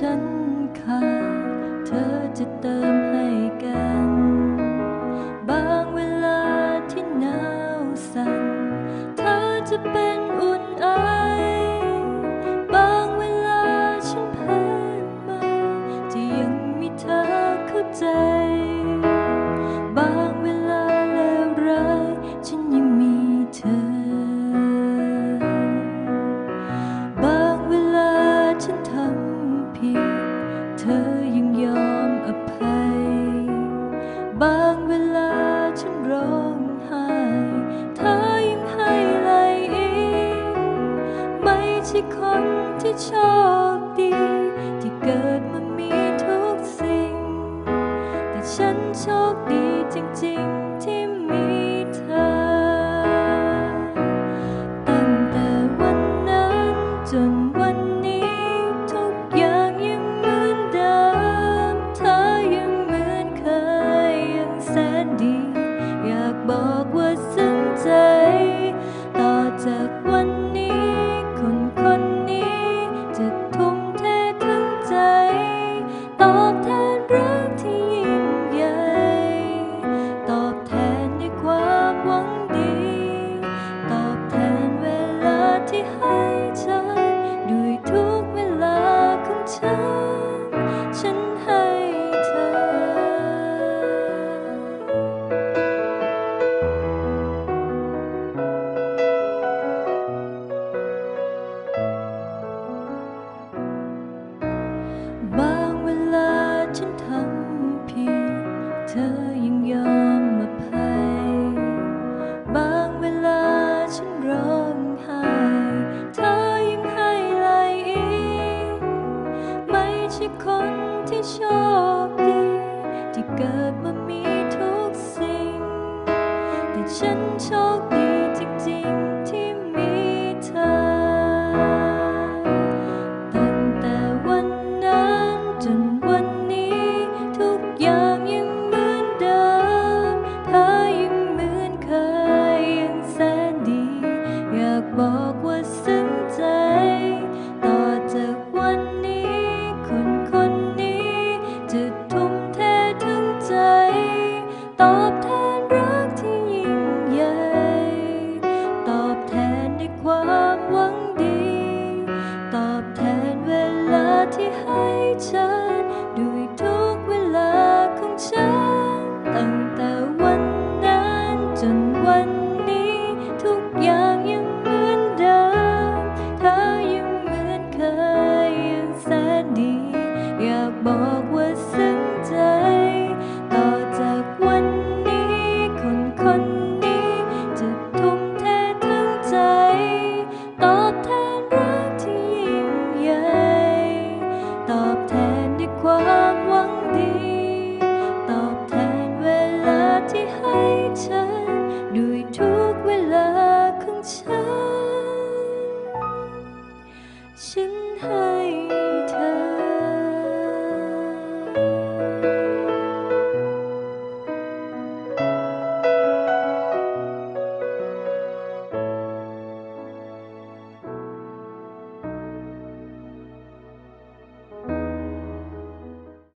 ฉันขาดเธอจะเติมให้กัน บางเวลาที่หนาวสั่นเธอจะเป็นอุ่นไอ ที่คนที่โชคดี ที่เกิดมามีทุกสิ่ง แต่ฉันโชคดีจริงๆที่มีเธอ ตั้งแต่วันนั้นจนวันนี้ ทุกอย่างยังเหมือนเดิม เธอยังเหมือนเคยยังแสนดี อยากบอกว่าซึ้งใจ ต่อจาก คนที่โชคดี ที่เกิดมามีทุกสิ่ง แต่ฉันโชคดีจริงๆที่มีเธอ ตั้งแต่วันนั้นจนวันนี้ ทุกอย่างยังเหมือนเดิมเธอยังเหมือนเคยยังแสนดี อยากบอก